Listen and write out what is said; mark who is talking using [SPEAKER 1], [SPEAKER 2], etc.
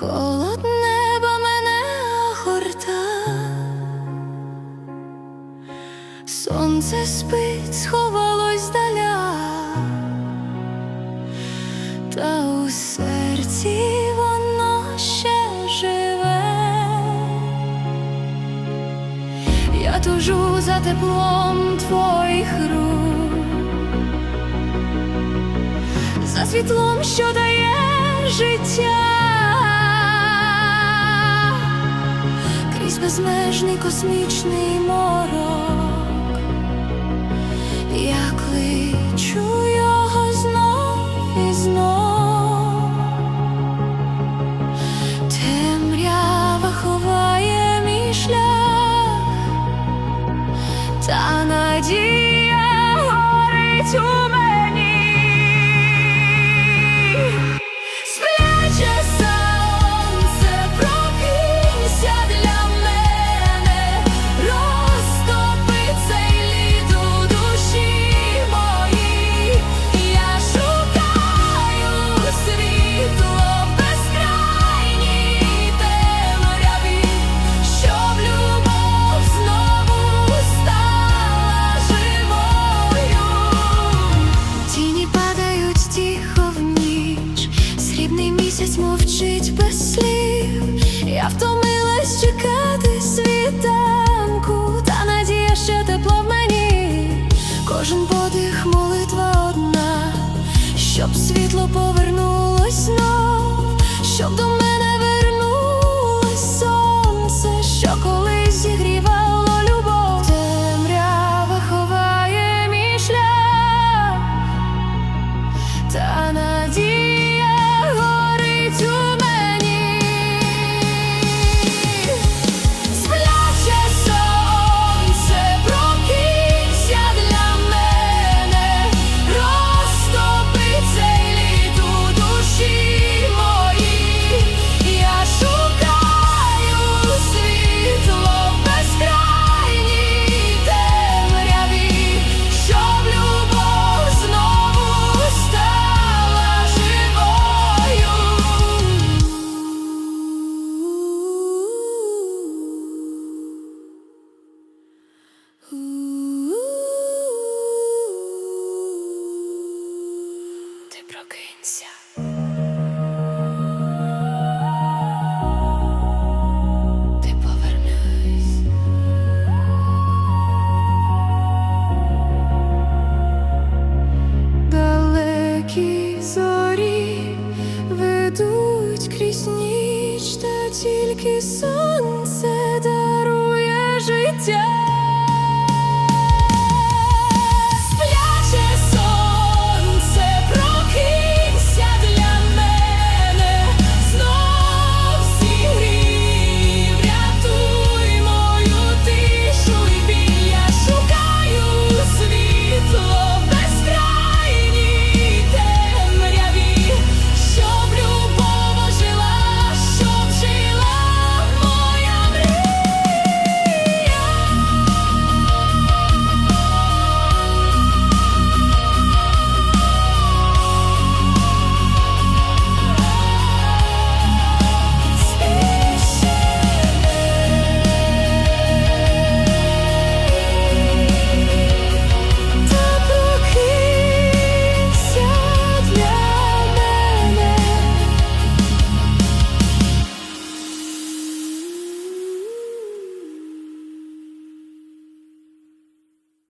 [SPEAKER 1] Холод неба мене огорта, сонце спить, сховалось здаля, та у серці воно ще живе, я тужу за теплом твоїх рук, за світлом, що дає життя. безмежний космічний мороз. Жить тільки сонце дарує життя.